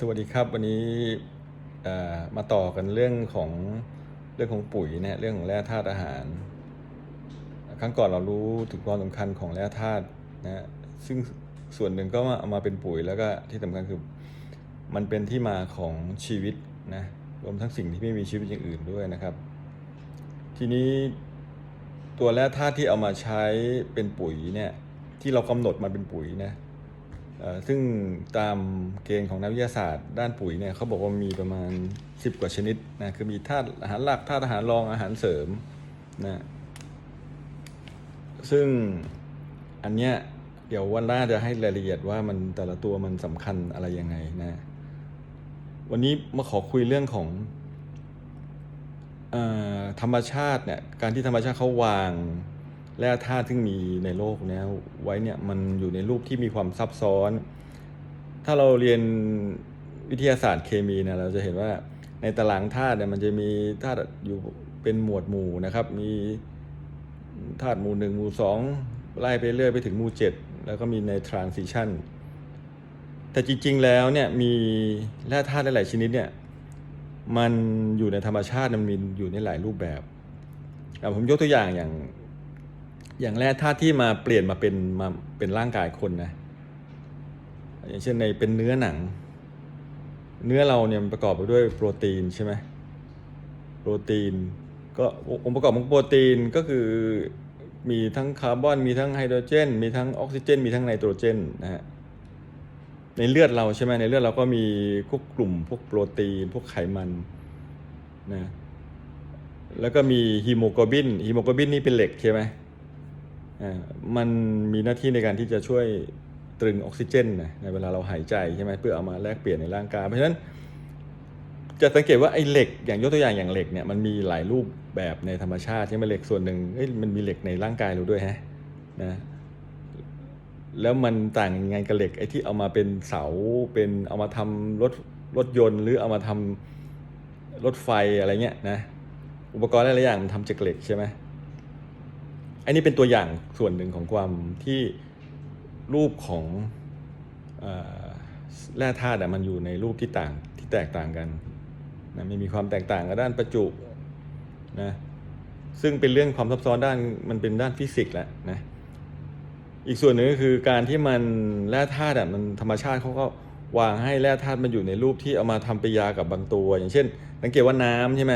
สวัสดีครับวันนี้มาต่อกันเรื่องของเรื่องของปุ๋ยเนี่ยเรื่องของแร่ธาตุอาหาร ครั้งก่อนเรารู้ถึงความสำคัญของแร่ธาตุนะซึ่งส่วนหนึ่งก็มาเอามาเป็นปุ๋ยแล้วก็ที่สำคัญคือมันเป็นที่มาของชีวิตนะรวมทั้งสิ่งที่ไม่มีชีวิตอย่างอื่นด้วยนะครับ ทีนี้ตัวแร่ธาตุที่เอามาใช้เป็นปุ๋ยเนี่ยที่เรากำหนดมาเป็นปุ๋ยนะ ซึ่งตามเกณฑ์ของนักวิทยาศาสตร์ด้านปุ๋ยเนี่ยเขาบอกว่ามีประมาณ 10 กว่าชนิดนะคือมีธาตุอาหารหลักธาตุอาหารรองอาหารเสริมนะซึ่งอันเนี้ยเดี๋ยววันหน้าจะให้รายละเอียดว่ามันแต่ละตัวมันสำคัญอะไรยังไงนะ วันนี้มาขอคุยเรื่องของอธรรมชาติเนี่ยการที่ธรรมชาติเขาวาง แร่ธาตุซึ่งมีในโลกนี้ไว้เนี่ยมันอยู่ในรูปที่มีความซับซ้อน ถ้าเราเรียนวิทยาศาสตร์เคมีเนี่ยเราจะเห็นว่าในตารางธาตุเนี่ยมันจะมีธาตุอยู่เป็นหมวดหมู่นะครับ มีธาตุหมู่หนึ่งหมู่สองไล่ไปเรื่อยไปถึงหมู่เจ็ดแล้วก็มีใน transition แต่จริงๆแล้วเนี่ยมีแร่ธาตุหลายๆชนิดเนี่ยมันอยู่ในธรรมชาติมันมีอยู่ในหลายรูปแบบผมยกตัวอย่างอย่าง อย่างแร่ธาตุที่มาเปลี่ยนมาเป็นมาเป็นร่างกายคนนะ อย่างเช่นในเป็นเนื้อหนัง เนื้อเราเนี่ยมันประกอบไปด้วยโปรตีนใช่ไหมโปรตีน ก็องค์ประกอบของโปรตีนก็คือมีทั้งคาร์บอนมีทั้งไฮโดรเจน มีทั้งออกซิเจน มีทั้งไนโตรเจนนะฮะในเลือดเราใช่ไหมในเลือดเราก็มีพวกกลุ่มพวกโปรตีน พวกไขมันนะแล้วก็มีฮีโมโกลบินฮีโมโกลบินนี่เป็นเหล็กใช่ไหม มันมีหน้าที่ในการที่จะช่วยตรึงออกซิเจนนะในเวลาเราหายใจใช่ไหมเพื่อเอามาแลกเปลี่ยนในร่างกาย เพราะฉะนั้น จะสังเกตว่าไอ้เหล็กอย่างยกตัวอย่างอย่างเหล็กเนี่ยมันมีหลายรูปแบบในธรรมชาติใช่ไหมเหล็กส่วนหนึ่งเอ้ยมันมีเหล็กในร่างกายเราด้วยฮะนะแล้วมันต่างยังไงกับเหล็กไอ้ที่เอามาเป็นเสาเป็นเอามาทำรถรถยนต์ หรือเอามาทำรถไฟอะไรเงี้ยนะอุปกรณ์หลายๆอย่างมันทำจากเหล็กใช่ไหม อันนี้เป็นตัวอย่างส่วนหนึ่งของความที่รูปของอแร่ธาตุมันอยู่ในรูปที่ต่างที่แตกต่างกันนะไม่มีความแตกต่างกับด้านประจุนะซึ่งเป็นเรื่องความซับซ้อนด้านมันเป็นด้านฟิสิกส์แหละนะอีกส่วนหนึ่งก็คือการที่มันแร่ธาตุมันธรรมชาติเขาก็วางให้แร่ธาตุมันอยู่ในรูปที่เอามาทำปฏิยากับบางตัว อย่างเช่น สังเกตว่าน้ำใช่ไหม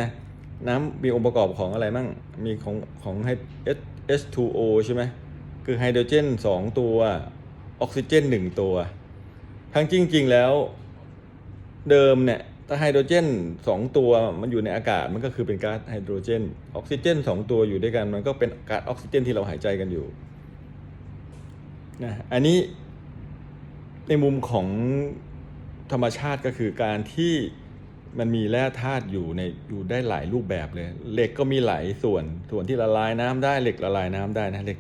น้ำมีองค์ประกอบของอะไรมั่งมีของของให้ H2O ใช่ไหมคือไฮโดรเจนสองตัว ออกซิเจนหนึ่งตัว ทั้งจริง ๆ แล้วเดิมเนี่ยถ้าไฮโดรเจนสองตัวมันอยู่ในอากาศมันก็คือเป็นก๊าซไฮโดรเจน ออกซิเจนสองตัวอยู่ด้วยกัน มันก็เป็นก๊าซออกซิเจนที่เราหายใจกันอยู่นะอันนี้ในมุมของธรรมชาติก็คือการที่ มันมีแร่ธาตุอยู่ในอยู่ได้หลายรูปแบบเลย เหล็กก็มีหลายส่วน ส่วนที่ละลายน้ำได้เหล็กละลายน้ำได้นะเหล็ก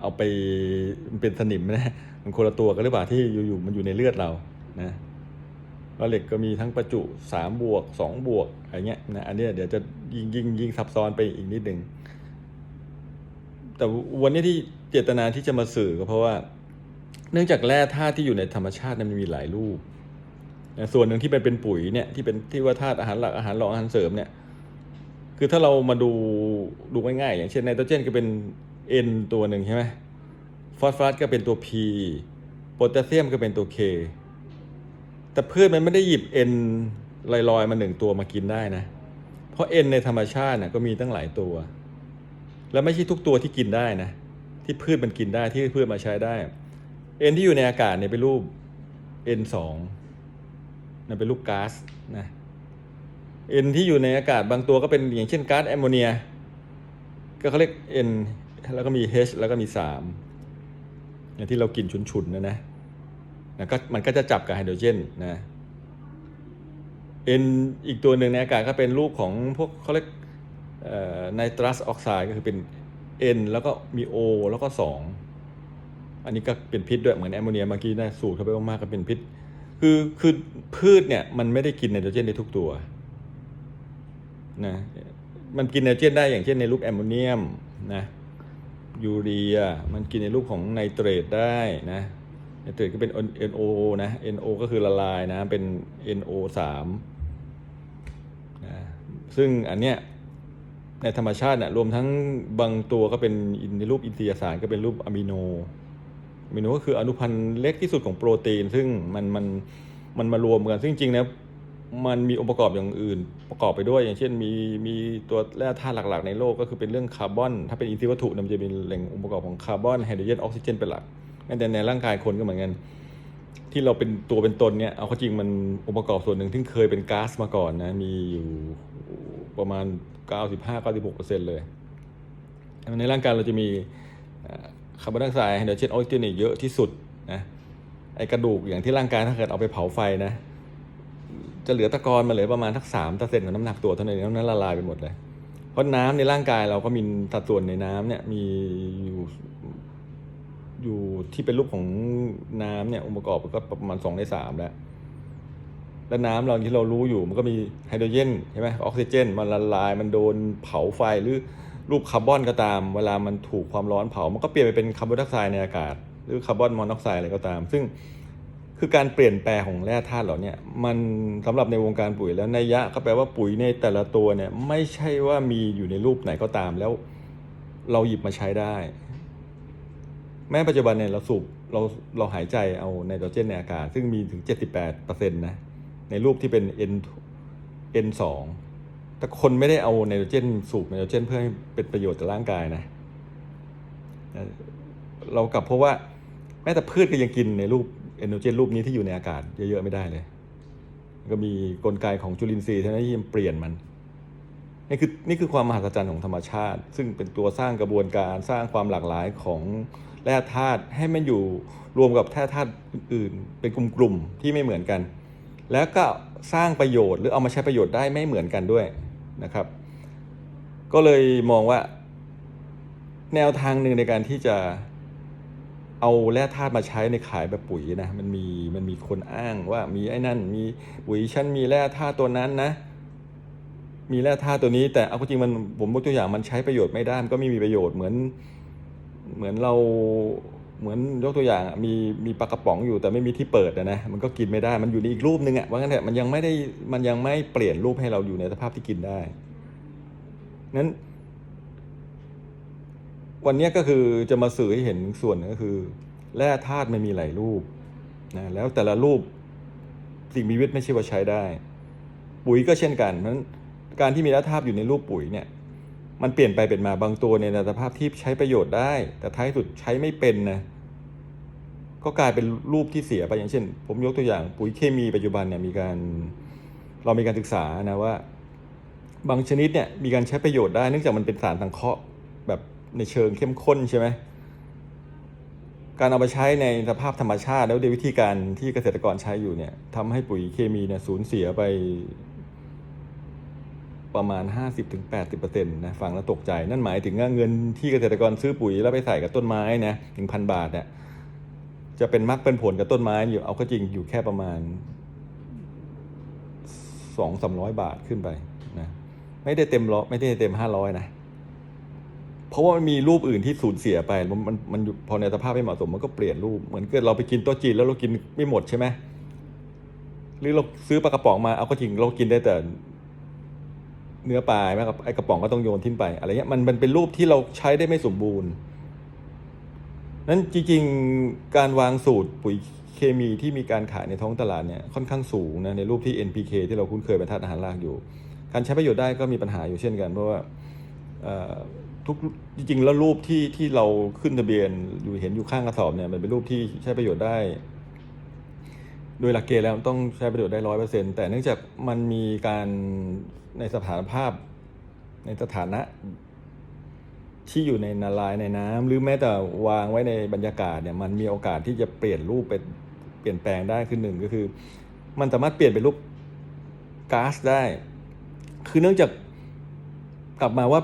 เอาไปมันเป็นสนิมนะมันคนละตัวกันหรือเปล่าที่อยู่ๆมันอยู่ในเลือดเรานะแล้วเหล็กก็มีทั้งประจุสามบวกสองบวกอะไรเงี้ยนะอันนี้เดี๋ยวจะยิ่งยิ่งยิ่งซับซ้อนไปอีกนิดหนึ่งแต่วันนี้ที่เจตนาที่จะมาสื่อก็เพราะว่า เนื่องจากแร่ธาตุที่อยู่ในธรรมชาตินี่ยมันมีหลายรูป นะส่วนหนึ่งที่เป็นเป็นปุ๋ยเนี่ยที่เป็นที่ว่าธาตุอาหารหลักอาหารรองอาหารเสริมเนี่ยคือถ้าเรามาดูดูง่ายๆอย่างเช่นไนโตรเจนก็เป็น N ตัวหนึ่งใช่ไหมฟอสฟอรัสก็เป็นตัว P โพแทสเซียมก็เป็นตัว K แต่พืชมันไม่ได้หยิบ N ลอยๆมาหนึ่งตัวมากินได้นะ เพราะ N ในธรรมชาติน่ะก็มีตั้งหลายตัว แล้วไม่ใช่ทุกตัวที่กินได้นะ ที่พืชมันกินได้ที่พืชมาใช้ได้ N ที่อยู่ในอากาศเนี่ยเป็นรูป N2 นะเป็นรูปก๊าซนะ N ที่อยู่ในอากาศบางตัวก็เป็นอย่างเช่นก๊าซแอมโมเนีย ก็เขาเรียก N แล้วก็มี H แล้วก็มี3อย่างที่เรากินฉุนๆนะนะนะก็มันก็จะจับกับไฮโดรเจนนะ N อีกตัวหนึ่งในอากาศก็เป็นรูปของพวกเขาเรียกไนตรัสออกไซด์ก็คือเป็น N แล้วก็มี O แล้วก็ 2 อันนี้ก็เป็นพิษด้วยเหมือนแอมโมเนียเมื่อกี้นะสูดเข้าไปมากๆก็เป็นพิษ คือคือพืชเนี่ยมันไม่ได้กินไนโตรเจนได้ทุกตัวนะมันกินไนโตรเจนได้อย่างเช่นในรูปแอมโมเนียมนะยูเรียมันกินในรูปของไนเตรตได้นะไนเตรตก็เป็น NO นะ NO ก็คือละลายนะเป็น NO สามนะซึ่งอันเนี้ยในธรรมชาติเนี่ยรวมทั้งบางตัวก็เป็นในรูปอินทรียสารก็เป็นรูปอะมิโน อมิโนก็คืออนุพันธ์เล็กที่สุดของโปรตีน ซึ่งมันมันมันมารวมกัน ซึ่งจริงๆนะมันมีองค์ประกอบอย่างอื่นประกอบไปด้วย อย่างเช่นมีมีตัวแร่ธาตุหลัก ๆ ในโลกก็คือเป็นเรื่องคาร์บอน ถ้าเป็นอินทรีย์วัตถุนะมันจะเป็นแหล่งองค์ประกอบของคาร์บอนไฮโดรเจนออกซิเจนเป็นหลักแม้แต่ในร่างกายคนก็เหมือนกันที่เราเป็นตัวเป็นตนเนี่ยเอาเข้าจริงมันองค์ประกอบส่วนหนึ่งที่เคยเป็นก๊าซมาก่อนนะมีอยู่ประมาณ 95-96%เลยในร่างกายเราจะมี คาร์บอนไดออกไซด์ไฮโดรเจนออกซิเจนเนี่ยเยอะที่สุดนะไอกระดูกอย่างที่ร่างกายถ้าเกิดเอาไปเผาไฟนะจะเหลือตะกอนมาเหลือประมาณทักสามเปอร์เซ็นต์ของน้ำหนักตัวเท่านั้นนั้นละลายไปหมดเลย เพราะน้ำในร่างกายเราก็มีสัดส่วนในน้ำเนี่ยมีอยู่อยู่ที่เป็นรูปของน้ำเนี่ยองค์ประกอบก็ประมาณสองในสามแล้วแล้วน้ำเราที่เรารู้อยู่มันก็มีไฮโดรเจนใช่ไหมออกซิเจน มันละลายมันโดนเผาไฟหรือ รูปคาร์บอนก็ตาม เวลามันถูกความร้อนเผา มันก็เปลี่ยนไปเป็นคาร์บอนไดออกไซด์ในอากาศ หรือคาร์บอนมอนอกไซด์อะไรก็ตาม ซึ่งคือการเปลี่ยนแปลงของแร่ธาตุเหล่านี้มันสำหรับในวงการปุ๋ยแล้วนัยยะก็แปลว่าปุ๋ยในแต่ละตัวเนี่ยไม่ใช่ว่ามีอยู่ในรูปไหนก็ตามแล้วเราหยิบมาใช้ได้ แม้ปัจจุบันเนี่ยเราสูบเราเราหายใจเอาไนโตรเจนในอากาศ ซึ่งมีถึง 78%นะในรูปที่เป็น N N2 แต่คนไม่ได้เอาไนโตรเจนสูบไนโตรเจนเพื่อให้เป็นประโยชน์ต่อร่างกายนะ เรากลับเพราะว่าแม้แต่พืชก็ยังกินในรูปไนโตรเจนรูปนี้ที่อยู่ในอากาศเยอะๆไม่ได้เลย ก็มีกลไกของจุลินทรีย์เท่านั้นที่เปลี่ยนมันนี่คือนี่คือความมหัศจรรย์ของธรรมชาติ ซึ่งเป็นตัวสร้างกระบวนการสร้างความหลากหลายของแร่ธาตุให้มันอยู่รวมกับแร่ธาตุอื่นเป็นกลุ่มๆที่ไม่เหมือนกัน แล้วก็สร้างประโยชน์หรือเอามาใช้ประโยชน์ได้ไม่เหมือนกันด้วย นะครับ ก็เลยมองว่าแนวทางหนึ่งในการที่จะเอาแร่ธาตุมาใช้ในขายแบบปุ๋ยนะมันมีมันมีคนอ้างว่ามีไอ้นั่นมีปุ๋ยฉันมีแร่ธาตุตัวนั้นนะ มีแร่ธาตุตัวนี้ แต่เอาจริงมันผมยกตัวอย่างมันใช้ประโยชน์ไม่ได้มันก็ไม่มีประโยชน์เหมือน เหมือนเรา เหมือนยกตัวอย่างมีมีปลากระป๋องอยู่แต่ไม่มีที่เปิดนะมันก็กินไม่ได้มันอยู่ในอีกรูปนึงอะว่างั้นเถอะมันยังไม่ได้มันยังไม่เปลี่ยนรูปให้เราอยู่ในสภาพที่กินได้นั้นวันนี้ก็คือจะมาสื่อให้เห็นส่วนก็คือแร่ธาตุมันมีหลายรูปนะแล้วแต่ละรูปสิ่งมีชีวิตไม่ใช่ว่าใช้ได้ ปุ๋ยก็เช่นกันเพราะนั้นการที่มีแร่ธาตุอยู่ในรูปปุ๋ยเนี่ย มันเปลี่ยนไปเป็นมาบางตัวในสภาพที่ใช้ประโยชน์ได้ แต่ท้ายสุดใช้ไม่เป็นนะก็กลายเป็นรูปที่เสียไปอย่างเช่น ผมยกตัวอย่างปุ๋ยเคมีปัจจุบันเนี่ยมีการเรามีการศึกษานะว่า บางชนิดเนี่ยมีการใช้ประโยชน์ได้เนื่องจากมันเป็นสารสังเคราะห์แบบในเชิงเข้มข้นใช่ไหมการเอาไปใช้ในสภาพธรรมชาติ แล้วด้วยวิธีการที่เกษตรกรใช้อยู่เนี่ยทำให้ปุ๋ยเคมีเนี่ยสูญเสียไป ประมาณ 50-80%นะฟังแล้วตกใจ นั่นหมายถึงเงินที่เกษตรกรซื้อปุ๋ยแล้วไปใส่กับต้นไม้นะถึงพันบาทเนี่ยจะเป็นมรรคเป็นผลกับต้นไม้อยู่เอาก็จริงอยู่แค่ประมาณสองสามร้อยบาทขึ้นไปนะไม่ได้เต็มร้อยไม่ได้เต็มห้าร้อยนะ เพราะว่ามันมีรูปอื่นที่สูญเสียไป มันมันมันพอในสภาพไม่เหมาะสมมันก็เปลี่ยนรูปเหมือนเกิดเราไปกินโต๊ะจีนแล้วเรากินไม่หมดใช่ไหมหรือเราซื้อปลากระป๋องมาเอาก็จริงเรากินได้แต่ เนื้อปลาไหมครับไอกระป๋องก็ต้องโยนทิ้งไปอะไรเงี้ยมันมันเป็นรูปที่เราใช้ได้ไม่สมบูรณ์นั้นจริงๆการวางสูตรปุ๋ยเคมีที่มีการขายในท้องตลาดเนี่ยค่อนข้างสูงนะในรูปที่ NPK ที่เราคุ้นเคยเป็นธาตุอาหารรากอยู่ การใช้ประโยชน์ได้ก็มีปัญหาอยู่เช่นกัน เพราะว่าทุกจริงๆแล้วรูปที่ที่เราขึ้นทะเบียนอยู่เห็นอยู่ข้างกระสอบเนี่ยมันเป็นรูปที่ใช้ประโยชน์ได้ โดยหลักเกณฑ์แล้วต้องใช้ประโยชน์ได้ร้อยเปอร์เซ็นต์แต่เนื่องจากมันมีการในสถานภาพในสถานะ ที่อยู่ในนาลายในน้ำหรือแม้แต่วางไว้ในบรรยากาศเนี่ยมันมีโอกาสที่จะเปลี่ยนรูปเป็นเปลี่ยนแปลงได้คือหนึ่งก็คือ มันสามารถเปลี่ยนเป็นรูปก๊าซได้ คือเนื่องจากกลับมาว่า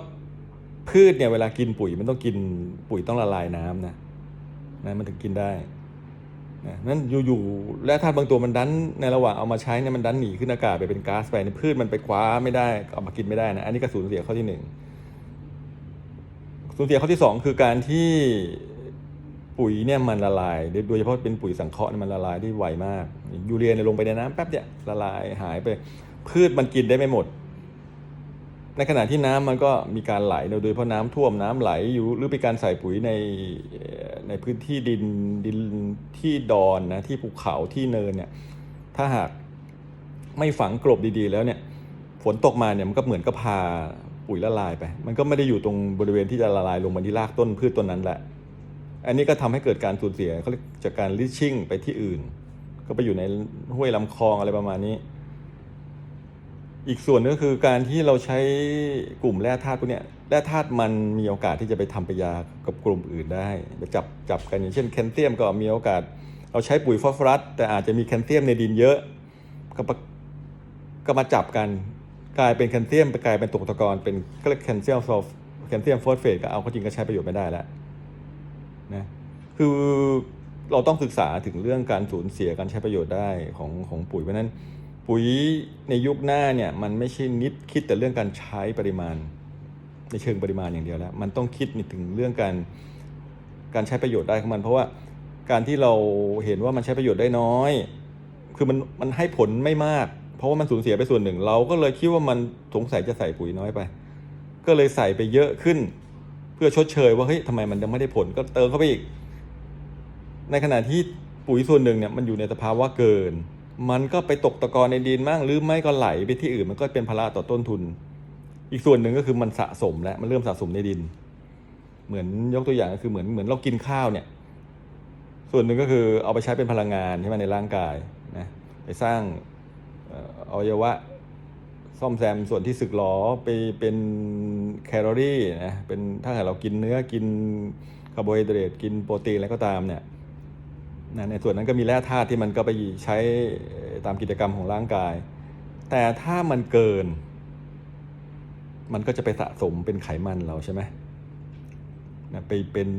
พืชเนี่ยเวลากินปุ๋ยมันต้องกินปุ๋ยต้องละลายน้ำนะนะมันถึงกินได้ นะนั้นอยู่ๆแร่ธาตุบางตัวมันดันในระหว่างเอามาใช้เนี่ยมันดันหนีขึ้นอากาศไปเป็นก๊าซไปในพืชมันไปคว้าไม่ได้เอามากินไม่ได้นะอันนี้ก็สูญเสียข้อที่หนึ่งสูญเสียข้อที่สองคือการที่ปุ๋ยเนี่ยมันละลายโดยเฉพาะเป็นปุ๋ยสังเคราะห์มันละลายได้ไวมาก ยูเรียเนี่ยลงไปในน้ำแป๊บเดียวละลายหายไป พืชมันกินได้ไม่หมด ในขณะที่น้ำมันก็มีการไหลโดยเฉพาะน้ำท่วมน้ำไหลอยู่หรือเป็นการใส่ปุ๋ยในในพื้นที่ดินดินที่ดอนนะที่ภูเขาที่เนินเนี่ยถ้าหากไม่ฝังกลบดีๆ แล้วเนี่ยฝนตกมาเนี่ยมันก็เหมือนก็พาปุ๋ยละลายไป มันก็ไม่ได้อยู่ตรงบริเวณที่จะละลายลงมาที่รากต้นพืชต้นนั้นแหละ อันนี้ก็ทำให้เกิดการสูญเสียเขาเรียกจากการลิชชิ่งไปที่อื่น ก็ไปอยู่ในห้วยลำคลองอะไรประมาณนี้ อีกส่วนก็คือการที่เราใช้กลุ่มแร่ธาตุพวกนี้แร่ธาตุมันมีโอกาสที่จะไปทำปยากับกลุ่มอื่นได้ไปจับจับกันอย่างเช่นแคลเซียมก็มีโอกาส เราใช้ปุ๋ยฟอสฟอรัสแต่อาจจะมีแคลเซียมในดินเยอะก็ก็มาจับกันกลายเป็นแคลเซียมไปกลายเป็นตกตะกอนเป็นก็เรียกแคลเซียมซอฟแคลเซียมฟอสเฟตก็เอาเข้าจริงก็ใช้ประโยชน์ไม่ได้แล้วนะคือเราต้องศึกษาถึงเรื่องการสูญเสียการใช้ประโยชน์ได้ของของปุ๋ยเพราะนั้น ปุ๋ยในยุคหน้าเนี่ยมันไม่ใช่นิดคิดแต่เรื่องการใช้ปริมาณ ในเชิงปริมาณอย่างเดียวแล้ว มันต้องคิดถึงเรื่องการการใช้ประโยชน์ได้ของมัน เพราะว่าการที่เราเห็นว่ามันใช้ประโยชน์ได้น้อย คือมันมันให้ผลไม่มาก เพราะว่ามันสูญเสียไปส่วนหนึ่ง เราก็เลยคิดว่ามันสงสัยจะใส่ปุ๋ยน้อยไป ก็เลยใส่ไปเยอะขึ้น เพื่อชดเชยว่าเฮ้ยทำไมมันยังไม่ได้ผลก็เติมเข้าไปอีก ในขณะที่ปุ๋ยส่วนหนึ่งเนี่ยมันอยู่ในสภาวะเกิน มันก็ไปตกตะกอนในดินมั่งหรือไม่ก็ไหลไปที่อื่นมันก็เป็นภาระต่อต้นทุน อีกส่วนหนึ่งก็คือมันสะสมแล้วมันเริ่มสะสมในดิน เหมือนยกตัวอย่างก็คือเหมือนเหมือนเรากินข้าวเนี่ย ส่วนหนึ่งก็คือเอาไปใช้เป็นพลังงานใช่ไหมในร่างกายนะไปสร้างเอ่ออวัยวะซ่อมแซมส่วนที่สึกหรอไปเป็นแคลอรี่นะเป็นถ้าหากเรากินเนื้อกินคาร์โบไฮเดรตกินโปรตีนอะไรก็ตามเนี่ย นะในส่วนนั้นก็มีแร่ธาตุที่มันก็ไปใช้ตามกิจกรรมของร่างกาย แต่ถ้ามันเกิน มันก็จะไปสะสมเป็นไขมันเราใช่ไหมนะไปเป็น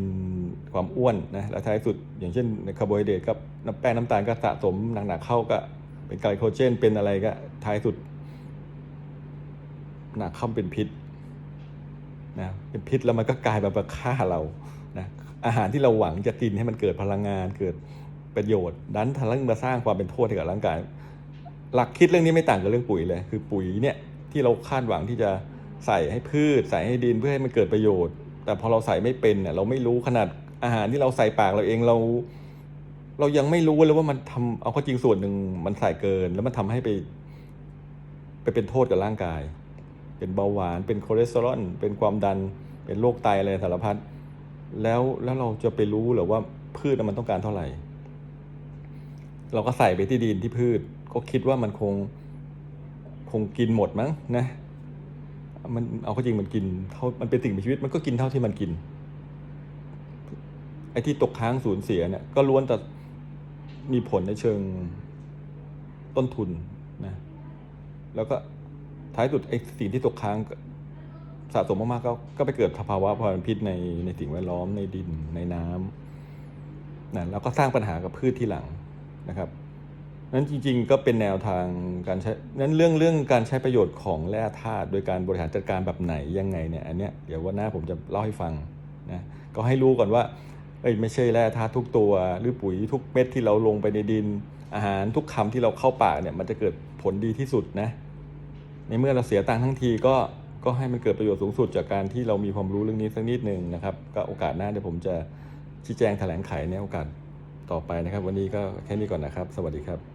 ความอ้วนนะแล้วท้ายสุดอย่างเช่นคาร์โบไฮเดรตกับน้ำแป้งน้ำตาลก็สะสมหนักๆเข้าก็เป็นไกลโคเจนเป็นอะไรก็ท้ายสุดหนักเข้าเป็นพิษนะเป็นพิษแล้วมันก็กลายมาประฆ่าเรานะอาหารที่เราหวังจะกินให้มันเกิดพลังงานเกิด ประโยชน์ดันทะลังมาสร้างความเป็นโทษให้กับร่างกาย หลักคิดเรื่องนี้ไม่ต่างกับเรื่องปุ๋ยเลย คือปุ๋ยเนี่ยที่เราคาดหวังที่จะใส่ให้พืช ใส่ให้ดินเพื่อให้มันเกิดประโยชน์ แต่พอเราใส่ไม่เป็นเนี่ยเราไม่รู้ขนาดอาหารที่เราใส่ปากเราเองเรา เรายังไม่รู้เลยว่ามันทำเอาข้อจริงส่วนหนึ่งมันใส่เกิน แล้วมันทำให้ไป ไปเป็นโทษกับร่างกาย เป็นเบาหวานเป็นคอเลสเตอรอลเป็นความดัน เป็นโรคไตอะไรสารพัดแล้วแล้วเราจะไปรู้หรือว่าพืชมันต้องการเท่าไหร่ เราก็ใส่ไปที่ดินที่พืช ก็คิดว่ามันคงคงกินหมดมั้งนะ มันเอาเข้อจริงมันกินเท่ามันเป็นสิ่งมีชีวิตมันก็กินเท่าที่มันกิน ไอ้ที่ตกค้างสูญเสียเนี่ยก็ล้วนแต่มีผลในเชิงต้นทุนนะ แล้วก็ท้ายสุดไอ้สิ่งที่ตกค้างสะสมมากๆก็ก็ไปเกิดสภาวะพลันพิษในในสิ่งแวดล้อมในดินในน้ำนะแล้วก็สร้างปัญหากับพืชที่หลัง นะครับนั้นจริงๆก็เป็นแนวทางการใช้นั้นเรื่องเรื่องการใช้ประโยชน์ของแร่ธาตุโดยการบริหารจัดการแบบไหนยังไงเนี่ยอันเนี้ยเดี๋ยววันหน้าผมจะเล่าให้ฟังนะก็ให้รู้ก่อนว่าเอ้ยไม่ใช่แร่ธาตุทุกตัว หรือปุ๋ยทุกเม็ดที่เราลงไปในดินอาหารทุกคำที่เราเข้าปากเนี่ยมันจะเกิดผลดีที่สุดนะในเมื่อเราเสียตังค์ทั้งทีก็ก็ให้มันเกิดประโยชน์สูงสุดจากการที่เรามีความรู้เรื่องนี้สักนิดหนึ่งนะครับก็โอกาสหน้าเดี๋ยวผมจะชี้แจงแถลงไขในโอกาส ต่อไปนะครับ วันนี้ก็แค่นี้ก่อนนะครับ สวัสดีครับ